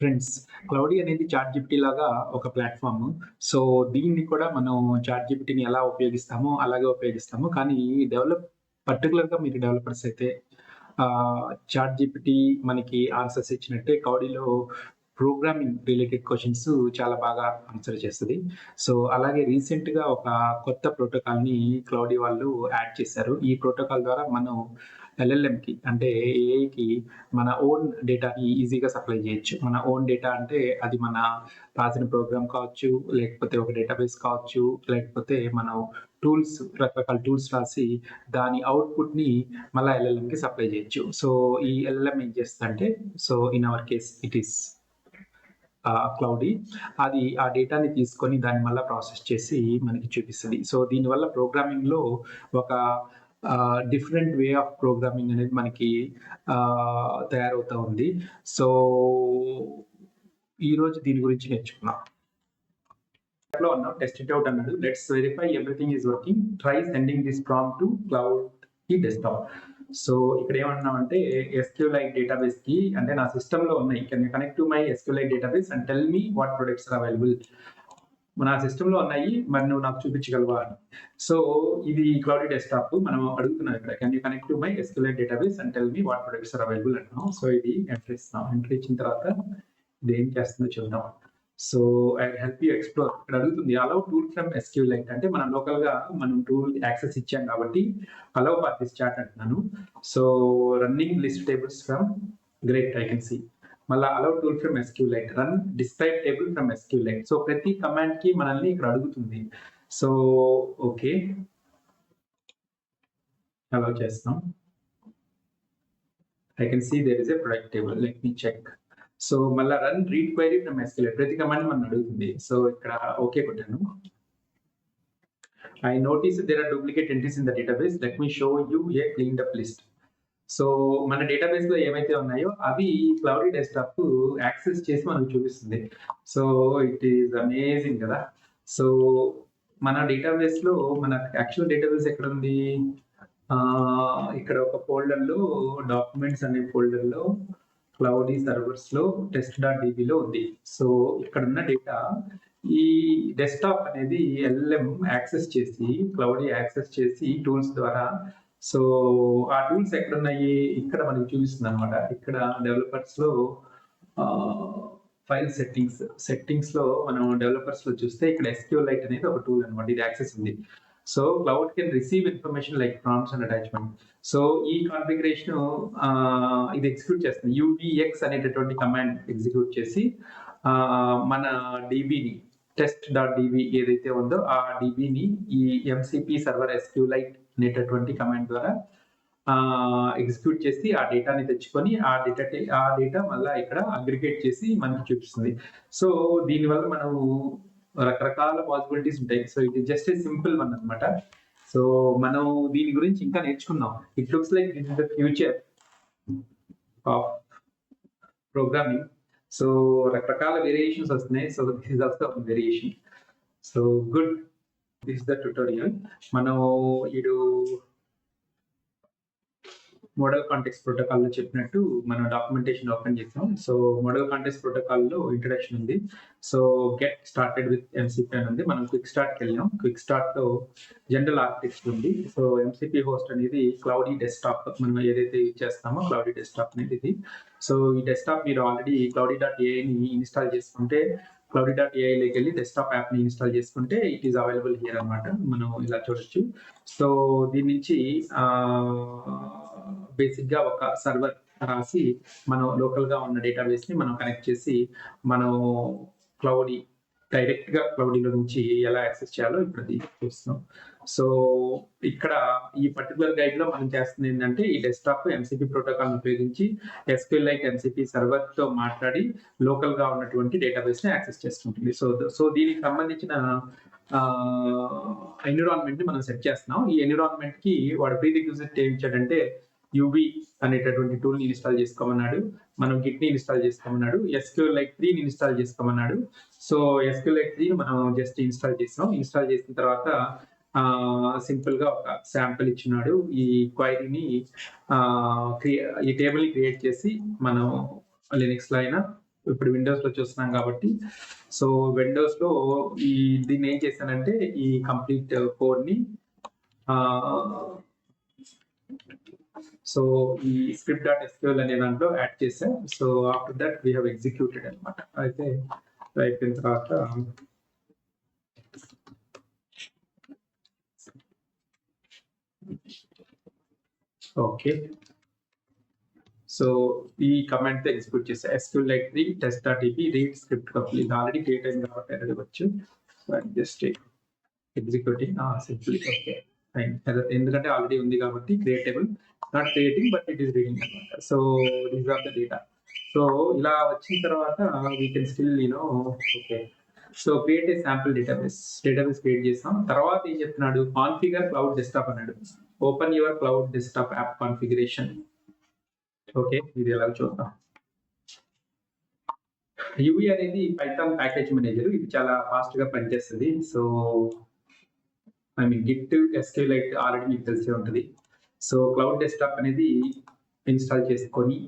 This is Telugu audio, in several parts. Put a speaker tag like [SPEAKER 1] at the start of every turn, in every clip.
[SPEAKER 1] ఫ్రెండ్స్ క్లౌడీ అనేది చాట్ జీపీటీ లాగా ఒక ప్లాట్ఫామ్ సో దీన్ని కూడా మనం చాట్ జిపిటీని ఎలా ఉపయోగిస్తామో అలాగే ఉపయోగిస్తాము. కానీ డెవలప్ పర్టికులర్గా మీరు డెవలపర్స్ అయితే చాట్ జీపీటీ మనకి ఆన్సర్స్ ఇచ్చినట్టే కౌడీలో ప్రోగ్రామింగ్ రిలేటెడ్ క్వశ్చన్స్ చాలా బాగా ఆన్సర్ చేస్తుంది. సో అలాగే రీసెంట్గా ఒక కొత్త ప్రోటోకాల్ని క్లౌడీ వాళ్ళు యాడ్ చేశారు. ఈ ప్రోటోకాల్ ద్వారా మనం ఎల్ఎల్ఎంకి అంటే ఏఐకి మన ఓన్ డేటాని ఈజీగా సప్లై చేయొచ్చు. మన ఓన్ డేటా అంటే అది మన రాసిన ప్రోగ్రామ్ కావచ్చు లేకపోతే ఒక డేటాబేస్ కావచ్చు లేకపోతే మనం టూల్స్ రకరకాల టూల్స్ రాసి దాని అవుట్పుట్ని మళ్ళీ ఎల్ఎల్ఎంకి సప్లై చేయొచ్చు. సో ఈ ఎల్ఎల్ఎం ఏం చేస్తుందంటే so in our case it is Claude అది ఆ డేటాని తీసుకొని దాన్ని మళ్ళీ ప్రాసెస్ చేసి మనకి చూపిస్తుంది. సో దీనివల్ల ప్రోగ్రామింగ్లో ఒక డిఫరెంట్ వే ఆఫ్ ప్రోగ్రామింగ్ అనేది మనకి తయారవుతూ ఉంది. సో ఈరోజు దీని గురించి నేర్చుకున్నాం లో ఉన్నాం టెస్ట్ ఇట్ అవుట్ అన్నాడు. Let's verify everything is working try sending this prompt to క్లౌడ్కి desktop so ఇక్కడ ఏమంటున్నామంటే ఎస్క్యూలైట్ డేటాబేస్కి అంటే నా సిస్టమ్లో ఉన్నాయి. Can connect to my SQLite database and tell me what products are available మన సిస్టమ్లో ఉన్నాయి మరి నువ్వు నాకు చూపించగలవా అని. సో ఇది క్లౌడ్ డెస్క్టాప్ మనం అడుగుతున్నాం ఇక్కడ can you connect to my SQLite database and tell me what products are available అంటున్నాం. సో ఇది ఎంటర్ ఇస్తాం. ఎంటర్ ఇచ్చిన తర్వాత ఇది ఏం చేస్తుందో చూద్దాం. So I help you explore ఇక్కడ అడుగుతుంది allow tool from SQLite అంటే మనం లోకల్గా మనం టూల్ యాక్సెస్ ఇచ్చాం కాబట్టి అలౌ ఫర్ దిస్ చాట్ అంటున్నాను. So running list tables from great I can see మళ్ళీ allow tool from SQLite run describe table from SQLite so ప్రతి కమాండ్కి మనల్ని ఇక్కడ అడుగుతుంది. సో ఓకే అలౌ చేస్తాం. I can see there is a product table let me check so మళ్ళీ run read query from SQLite ప్రతి కమాండ్ మనం అడుగుతుంది. సో ఇక్కడ ఓకే కొట్టాను. I notice there are duplicate entries in the database let me show you a clean up list so మన డేటాబేస్లో ఏవైతే ఉన్నాయో అవి క్లౌడీ డెస్క్టాప్ యాక్సెస్ చేసి మనకు చూపిస్తుంది. సో ఇట్ ఈస్ అమేజింగ్ కదా. సో మన డేటాబేస్లో మన యాక్చువల్ డేటాబేస్ ఎక్కడ ఉంది? ఇక్కడ ఒక ఫోల్డర్లో డాక్యుమెంట్స్ అనే ఫోల్డర్లో క్లౌడీ సర్వర్స్లో టెస్ట్ డాట్ డిబిలో ఉంది. సో ఇక్కడ ఉన్న డేటా ఈ డెస్క్టాప్ అనేది ఎల్ఎం యాక్సెస్ చేసి క్లౌడీ యాక్సెస్ చేసి టూల్స్ ద్వారా సో ఆ టూల్స్ ఎక్కడున్నాయి? ఇక్కడ మనకి చూపిస్తుంది అనమాట ఇక్కడ డెవలపర్స్లో ఫైల్ సెట్టింగ్స్ సెట్టింగ్స్లో మనం డెవలపర్స్లో చూస్తే ఇక్కడ ఎస్క్యూ లైట్ అనేది ఒక టూల్ అనమాట ఇది యాక్సెస్ ఉంది. So Claude can receive information like prompts and attachment so ఈ కాన్ఫిగరేషన్ ఇది ఎగ్జిక్యూట్ చేస్తుంది. యూబిఎక్స్ అనేటటువంటి కమాండ్ ఎగ్జిక్యూట్ చేసి మన డిబిని టెస్ట్ డాట్ డిబి ఏదైతే ఉందో ఆ డిబిని ఈ ఎంసిపి సర్వర్ ఎస్క్యూ లైట్ అనేటటువంటి కమాండ్ ద్వారా ఎగ్జిక్యూట్ చేసి ఆ డేటాని తెచ్చుకొని ఆ డేటా ఆ డేటా మళ్ళీ ఇక్కడ అగ్రిగేట్ చేసి మనకి చూపిస్తుంది. సో దీనివల్ల మనం రకరకాల పాసిబిలిటీస్ ఉంటాయి. సో ఇది జస్ట్ ఏ సింపుల్ వన్ అనమాట సో మనం దీని గురించి ఇంకా నేర్చుకుందాం. It looks like this is the future of programming so రకరకాల వేరియేషన్స్ వస్తున్నాయి. So this is also variation so good this the tutorial మనం ఇడు మోడల్ కాంటెక్స్ ప్రోటోకాల్లో చెప్పినట్టు మనం డాక్యుమెంటేషన్ ఓపెన్ చేస్తాం సో మోడల్ కాంటెక్స్ ప్రోటోకాల్లో ఇంట్రడక్షన్ ఉంది. So get started with MCP అని ఉంది. మనం క్విక్ స్టార్ట్కి వెళ్ళాం. క్విక్ స్టార్ట్లో జనరల్ ఆర్కిటెక్చర్ ఉంది. సో ఎంసీపీ హోస్ట్ అనేది క్లౌడీ డెస్క్టాప్ మనం ఏదైతే యూజ్ చేస్తామో క్లౌడీ డెస్క్టాప్ అనేది ఇది. సో ఈ డెస్క్టాప్ మీరు ఆల్రెడీ క్లౌడీ డాట్ ఏఐని ఇన్స్టాల్ చేసుకుంటే క్లౌడీ డాట్ ఏఐలోకి వెళ్ళి డెస్క్టాప్ యాప్ని ఇన్స్టాల్ చేసుకుంటే ఇట్ ఈస్ అవైలబుల్ హియర్ అనమాట మనం ఇలా చూడొచ్చు. సో దీని నుంచి బేసిక్గా ఒక సర్వర్ రాసి మనం లోకల్గా ఉన్న డేటాబేస్ని మనం కనెక్ట్ చేసి మనం క్లౌడీ డైరెక్ట్గా క్లౌడీలో నుంచి ఎలా యాక్సెస్ చేయాలో ఇప్పుడు అది చూస్తున్నాం. సో ఇక్కడ ఈ పర్టికులర్ గైడ్లో మనం చేస్తుంది ఏంటంటే ఈ డెస్క్టాప్ ఎంసీపీ ప్రోటోకాల్ ఉపయోగించి ఎస్క్యూఎల్ లైక్ ఎంసీపీ సర్వర్తో మాట్లాడి లోకల్గా ఉన్నటువంటి డేటాబేస్ని యాక్సెస్ చేస్తుంటుంది. సో సో దీనికి సంబంధించిన ఎన్విరాన్మెంట్ని మనం సెట్ చేస్తున్నాం. ఈ ఎన్విరాన్మెంట్కి వాడు ప్రీ రిక్విజిట్ ఏమిచ్చాడంటే యూబీ అనేటటువంటి టూల్ని ఇన్స్టాల్ చేసుకోమన్నాడు. మనం గిట్ని ఇన్స్టాల్ చేసుకోమన్నాడు. ఎస్క్యూఎల్ లైక్ త్రీ ఇన్స్టాల్ చేసుకోమన్నాడు. సో ఎస్క్యూఎల్ లైక్ త్రీ మనం జస్ట్ ఇన్స్టాల్ చేసాం ఇన్స్టాల్ చేసిన తర్వాత సింపుల్గా ఒక శాంపుల్ ఇచ్చినాడు. ఈ క్వైరీని ఈ టేబుల్ని క్రియేట్ చేసి మనం లినిక్స్లో అయినా ఇప్పుడు విండోస్లో చూస్తున్నాం కాబట్టి. సో విండోస్లో ఈ దీన్ని ఏం చేశానంటే ఈ కంప్లీట్ కోడ్ని సో ఈ స్క్రిప్ట్ డాట్ ఎస్క్యూఎల్ అనే దాంట్లో యాడ్ చేసాం so after that we have executed అనమాట అయితే అయిపోయిన తర్వాత ఓకే సో ఈ కమాండ్తో ఎగ్జిక్యూట్ చేసా SQLite three test dot EP read script complete already create అయింది కాబట్టి ఎర్రర్ వచ్చు just executing simply okay fine ఎందుకంటే ఆల్రెడీ ఉంది కాబట్టి create table not creating but it is reading అనమాట so these are the data so ఇలా వచ్చిన తర్వాత we can still you know okay so create a sample database database create చేస్తాం. తర్వాత ఏం చెప్తున్నాడు? కాన్ఫిగర్ క్లౌడ్ డెస్క్టాప్ అన్నాడు. Open your Claude desktop app configuration okay ఇది ఎలా చూద్దాం. యూవి అనేది పైథాన్ ప్యాకేజ్ మేనేజర్ ఇది చాలా ఫాస్ట్గా పనిచేస్తుంది. So I mean git SQLite already మీకు తెలిసే ఉంటుంది. సో క్లౌడ్ డెస్క్టాప్ అనేది ఇన్స్టాల్ చేసుకొని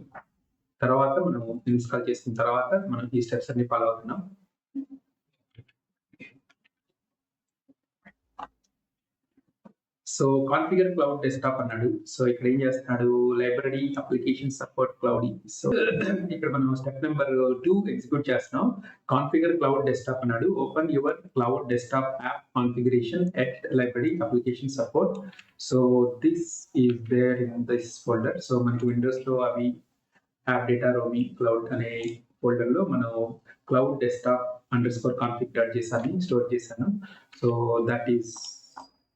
[SPEAKER 1] తర్వాత మనం ఇన్స్టాల్ చేసిన తర్వాత మనం ఈ స్టెప్స్ అన్ని ఫాలో అవుతున్నాం. సో కాన్ఫిగర్ క్లౌడ్ డెస్క్టాప్ అన్నాడు. సో ఇక్కడ ఏం చేస్తున్నాడు? Library application support Claude. So ఇక్కడ మనం స్టెప్ నెంబర్ టూ ఎగ్జిక్యూట్ చేస్తున్నాం. కాన్ఫిగర్ క్లౌడ్ డెస్క్టాప్ అన్నాడు. Open your Claude desktop app configuration at library application support. So this is there in this folder. So మనకి విండోస్లో అవి యాప్ డేటా రోమి క్లౌడ్ అనే ఫోల్డర్లో మనం Claude desktop underscore config dot చేసాను స్టోర్ చేశాను. So that is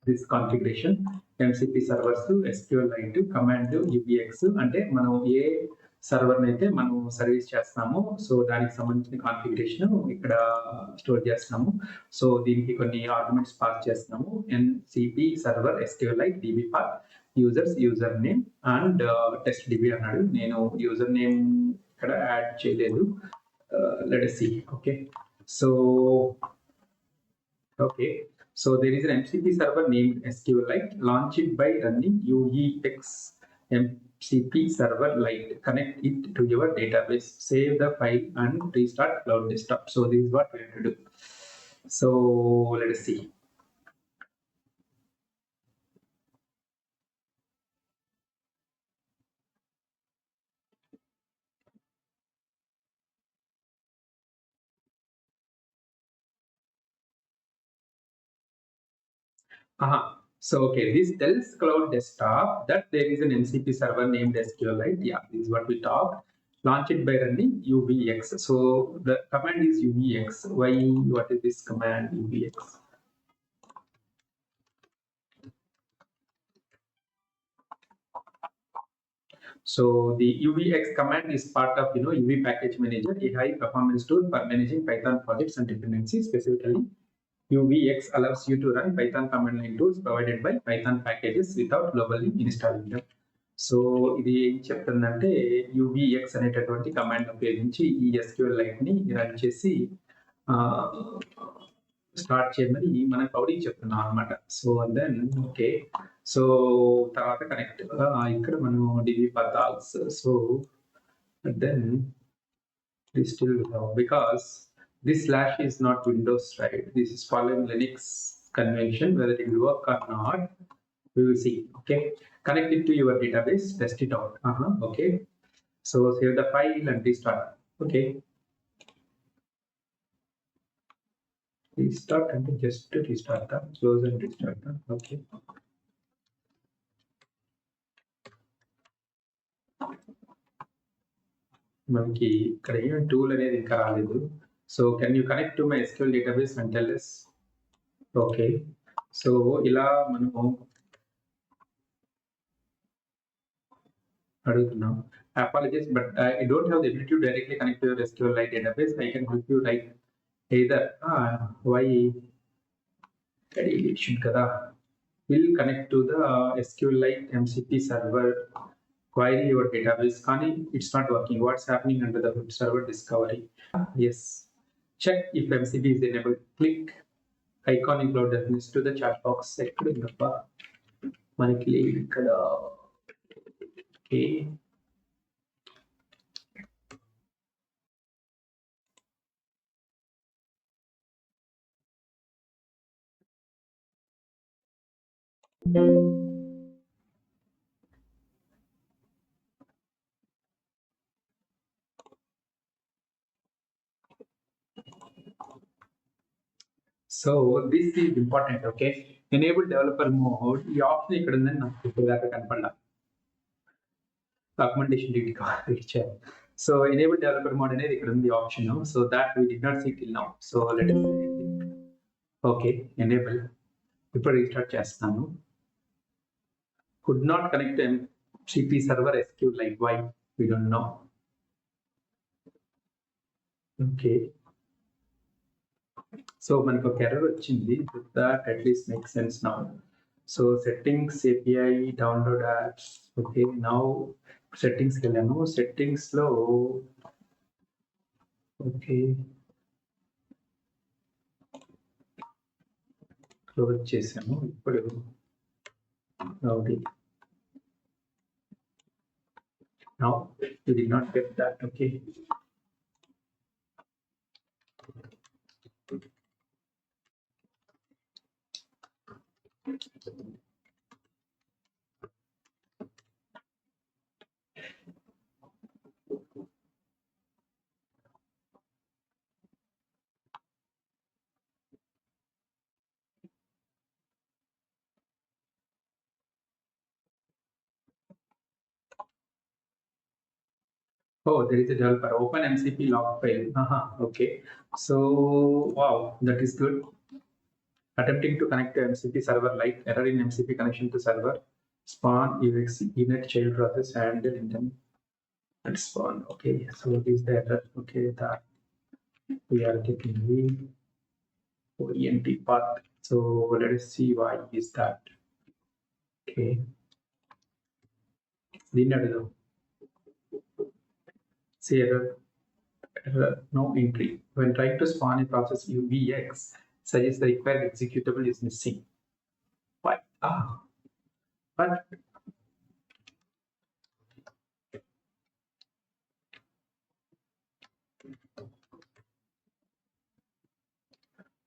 [SPEAKER 1] this configuration MCP servers SQLite command uvx అంటే మనం ఏ సర్వర్ అయితే మనం సర్వీస్ చేస్తున్నామో సో దానికి సంబంధించిన కాన్ఫిగరేషన్ ఇక్కడ స్టోర్ చేస్తున్నాము. సో దీనికి కొన్ని ఆర్గ్యుమెంట్స్ పాస్ చేస్తున్నాము. MCP server SQLite DB path users username and test DB అన్నాడు. నేను యూజర్ నేమ్ ఇక్కడ యాడ్ చేయలేదు. Let see okay so okay So there is an MCP server named SQLite. Launch it by running UEX MCP server lite. Connect it to your database. Save the file and restart cloud desktop. So this is what we have to do. So let us see. Uh-huh. So, okay, this tells Cloud Desktop that there is an MCP server named SQLite. Yeah, this is what we talked. Launch it by running UVX. So, the command is UVX. Why? What is this command UVX? So, the UVX command is part of you know UV Package Manager, a high performance tool for managing Python projects and dependencies, specifically UVX allows you to run Python command line tools provided by Python packages without globally installing them. So ఇది ఏం చెప్తుందంటే యూవిఎక్స్ అనేటటువంటి కమాండ్ ఉపయోగించి ఈ ఎస్క్యూఎల్ లైట్ని రన్ చేసి స్టార్ట్ చేయమని మన క్లౌడీ చెప్తున్నాం అనమాట సో దెన్ ఓకే సో తర్వాత కనెక్ట్ ఇక్కడ మనం డివి పదాల్స్ so then still because this slash is not Windows, right? This is following Linux convention, whether it will work or not, we will see. Okay, connect it to your database, test it out. Uh-huh. Okay, so save the file and restart. Okay, restart and just restart them, close and restart them. Okay. మనకి ఇక్కడ ఏం టూల్ అనేది ఇంకా రాలేదు so can you connect to my SQL database and tell us? Okay. So ila manu now. Apologies, but I don't have the ability to directly connect to your SQLite database. I can help you like either ah, why edition kada will connect to the uh, SQLite MCP server query your database. It's not working. What's happening under the server discovery? Yes. Check if MCB is enabled. Click icon cloud definition to the chat box. ఎక్కడ ఉందబ్బా మనకి లేదు ఇక్కడ you so this is important okay enable developer mode ఈ ఆప్షన్ ఇక్కడ ఉందని నాకు ఇప్పుడు దాకా కనపడలా డాక్యుమెంటేషన్ రీడ్ ఇచ్చారు సో ఎనేబుల్ డెవలపర్ మోడ్ అనేది ఇక్కడ ఉంది option so that we did not see till now so let okay enable ఇప్పుడు రీస్టార్ట్ చేస్తాను. Could not connect CP server SQLite why we don't know okay so మనకు ఒక ఎర్రర్ వచ్చింది. That at least make sense now so settings API download apps okay now సెట్టింగ్స్కి వెళ్ళాను సెట్టింగ్స్లో ఓకే క్లోజ్ చేసాము. ఇప్పుడు rowdy now you did not get that okay Oh, there is a developer. Open MCP log file. Uh-huh. Okay. So, wow, that is good attempting to connect to MCP server like error in MCP connection to server, spawn, UXC, init child process and then and spawn. Okay, so what is the error? Okay, that we are getting the ENT path. So let us see why is that. Okay. Then See error, error, no entry. When trying to spawn a process UBX, suggests the required executable is missing. Why? Ah, but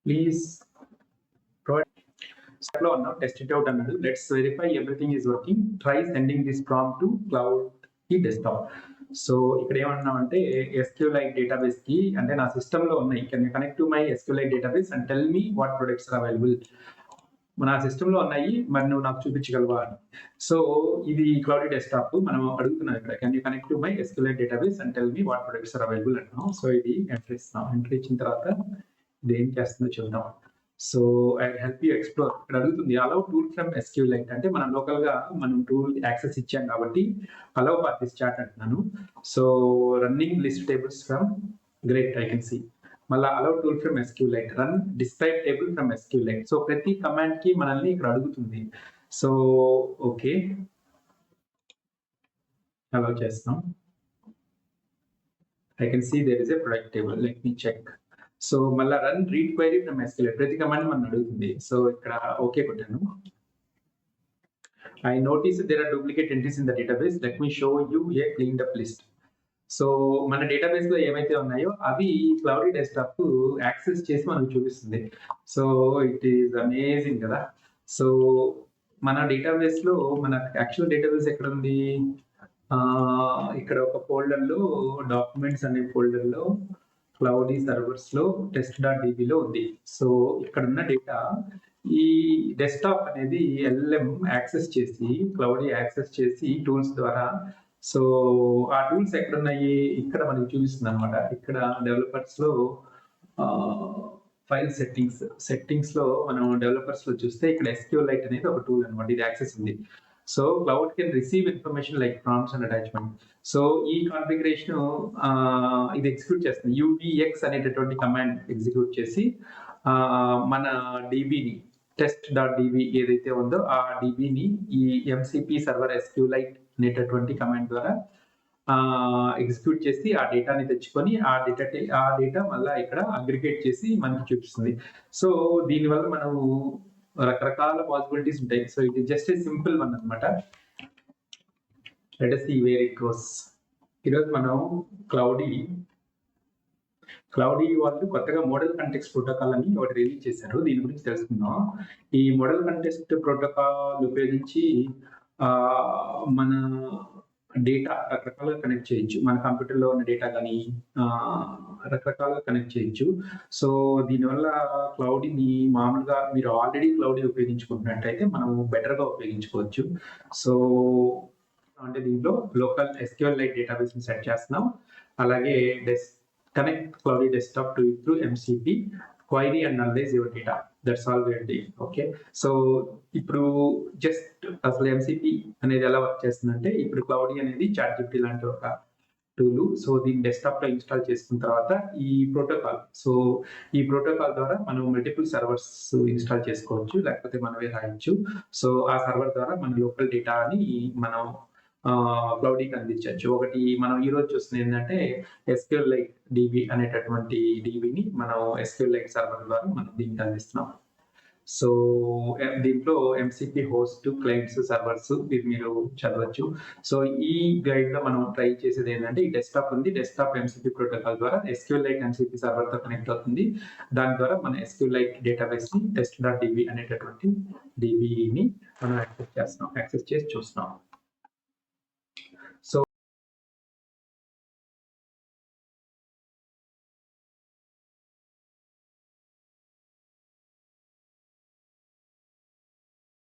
[SPEAKER 1] please Cyclone, now test it out and let's verify everything is working. Try sending this prompt to cloud desktop. So ఇక్కడ ఏమన్నామంటే ఎస్క్యూలైట్ డేటాబేస్కి అంటే నా సిస్టమ్లో ఉన్నాయి. Can you connect to my SQLite database and tell me what products are available నా సిస్టమ్లో ఉన్నాయి మరి నువ్వు నాకు చూపించగలవా అని. సో ఇది క్లౌడ్ డెస్క్టాప్ మనం అడుగుతున్నాం ఇక్కడ. Can you connect to my SQLite database and tell me what products are available అంటున్నాం. సో ఇది ఎంటర్ ఇస్తున్నాం. ఎంటర్ ఇచ్చిన తర్వాత ఇది ఏం చేస్తుందో చూద్దాం so I help you explore ఇక్కడ అడుగుతుంది allow tool from SQLite అంటే మనం లోకల్గా మనం టూల్ యాక్సెస్ ఇచ్చాం కాబట్టి అలౌ పార్టీస్ చాట్ అంటున్నాను. So running list tables from great I can see మళ్ళీ allow tool from SQLite run describe table from SQLite so ప్రతి కమాండ్కి మనల్ని ఇక్కడ అడుగుతుంది. సో ఓకే అలౌ చేస్తాం I can see there is a product table let me check so మళ్ళీ run read query from SQLite ప్రతి కమాండ్ మనం అడుగుతుంది. సో ఇక్కడ ఓకే కొట్టాను. I notice there are duplicate entries in the database let me show you a clean up list so మన డేటాబేస్లో ఏమైతే ఉన్నాయో అవి క్లౌడీ డెస్క్టాప్ యాక్సెస్ చేసి మనకు చూపిస్తుంది. సో ఇట్ ఈస్ అమేజింగ్ కదా. సో మన డేటాబేస్లో మన యాక్చువల్ డేటాబేస్ ఎక్కడ ఉంది? ఇక్కడ ఒక ఫోల్డర్లో డాక్యుమెంట్స్ అనే ఫోల్డర్లో క్లౌడీ సర్వర్స్లో టెస్ట్ డాట్లో ఉంది. సో ఇక్కడ ఉన్న డేటా ఈ డెస్క్టాప్ అనేది ఎల్ఎం యాక్సెస్ చేసి క్లౌడీ యాక్సెస్ చేసి టూల్స్ ద్వారా. సో ఆ టూల్స్ ఎక్కడ ఉన్నాయి ఇక్కడ మనకి చూపిస్తుంది అనమాట ఇక్కడ డెవలపర్స్లో ఫైల్ సెట్టింగ్స్ సెట్టింగ్స్లో మనం డెవలపర్స్లో చూస్తే ఇక్కడ ఎస్క్యూలైట్ అనేది ఒక టూల్ అనమాట ఇది యాక్సెస్ ఉంది. So Claude can receive information like prompts and attachment so ఈ కాన్ఫిగరేషన్ ఇది ఎగ్జిక్యూట్ చేస్తుంది. యూబిఎక్స్ అనేటటువంటి కమాండ్ ఎగ్జిక్యూట్ చేసి మన డిబిని టెస్ట్ డాట్ డిబి ఏదైతే ఉందో ఆ డిబిని ఈ ఎంసిపి సర్వర్ ఎస్క్యూలైట్ అనేటటువంటి కమాండ్ ద్వారా ఎగ్జిక్యూట్ చేసి ఆ డేటాని తెచ్చుకొని ఆ డేటా ఆ డేటా మళ్ళీ ఇక్కడ అగ్రిగేట్ చేసి మనకి చూపిస్తుంది. సో దీనివల్ల మనం రకరకాల పాసిబిలిటీస్ ఉంటాయి. సో ఇది జస్ట్ ఏ సింపుల్ వన్ అనమాట let see where it goes ఈరోజు మనం క్లౌడీ క్లౌడీ వాళ్ళు కొత్తగా మోడల్ కంటెక్స్ట్ ప్రోటోకాల్ అని ఒకటి రిలీజ్ చేశారు. దీని గురించి తెలుసుకుందాం. ఈ మోడల్ కంటెక్స్ట్ ప్రోటోకాల్ ఉపయోగించి మన డేటా రకరకాలుగా కనెక్ట్ చేయొచ్చు మన కంప్యూటర్లో ఉన్న డేటా కానీ రకరకాలుగా కనెక్ట్ చేయొచ్చు సో దీనివల్ల క్లౌడ్ని మామూలుగా మీరు ఆల్రెడీ క్లౌడ్ ఉపయోగించుకుంటున్నట్టయితే మనం బెటర్గా ఉపయోగించుకోవచ్చు. సో అంటే దీంట్లో local SQLite database set చేస్తున్నాం. అలాగే డెస్ connect Claude desktop to through MCP query and analyse your data. That's all where the okay so ఇప్పుడు జస్ట్ అసలు ఎంసీపీ అనేది ఎలా వర్క్ చేస్తుందంటే ఇప్పుడు క్లౌడీ అనేది చాట్ జిప్టీ లాంటి ఒక టూలు సో దీన్ని డెస్క్టాప్లో ఇన్స్టాల్ చేసుకున్న తర్వాత ఈ ప్రోటోకాల్ సో ఈ ప్రోటోకాల్ ద్వారా మనం మల్టిపుల్ సర్వర్స్ ఇన్స్టాల్ చేసుకోవచ్చు లేకపోతే మనమే రాయొచ్చు. సో ఆ సర్వర్ ద్వారా మన లోకల్ డేటాని మనం క్లౌడీకి అందించవచ్చు. ఒకటి మనం ఈ రోజు చూస్తుంది ఏంటంటే ఎస్క్యూఎల్ లైక్ డిబి అనేటటువంటి డిబిని మనం ఎస్క్యూఎల్ లైక్ సర్వర్ ద్వారా మనం దీనికి అందిస్తున్నాం. సో దీంట్లో ఎంసీపీ హోస్ట్ క్లయింట్స్ సర్వర్స్ ఇది మీరు చదవచ్చు. సో ఈ గైడ్లో మనం ట్రై చేసేది ఏంటంటే ఈ డెస్క్టాప్ ఉంది. డెస్క్టాప్ ఎంసీపీ ప్రోటోకాల్ ద్వారా ఎస్క్యూఎల్ లైక్ ఎంసీపీ సర్వర్తో కనెక్ట్ అవుతుంది. దాని ద్వారా మన ఎస్క్యూఎల్ లైక్ డేటాబేస్ని టెస్ట్ డాట్ డిబి అనేటటువంటి డిబిని మనం యాక్సెస్ చేస్తున్నాం. యాక్సెస్ చేసి చూస్తున్నాం.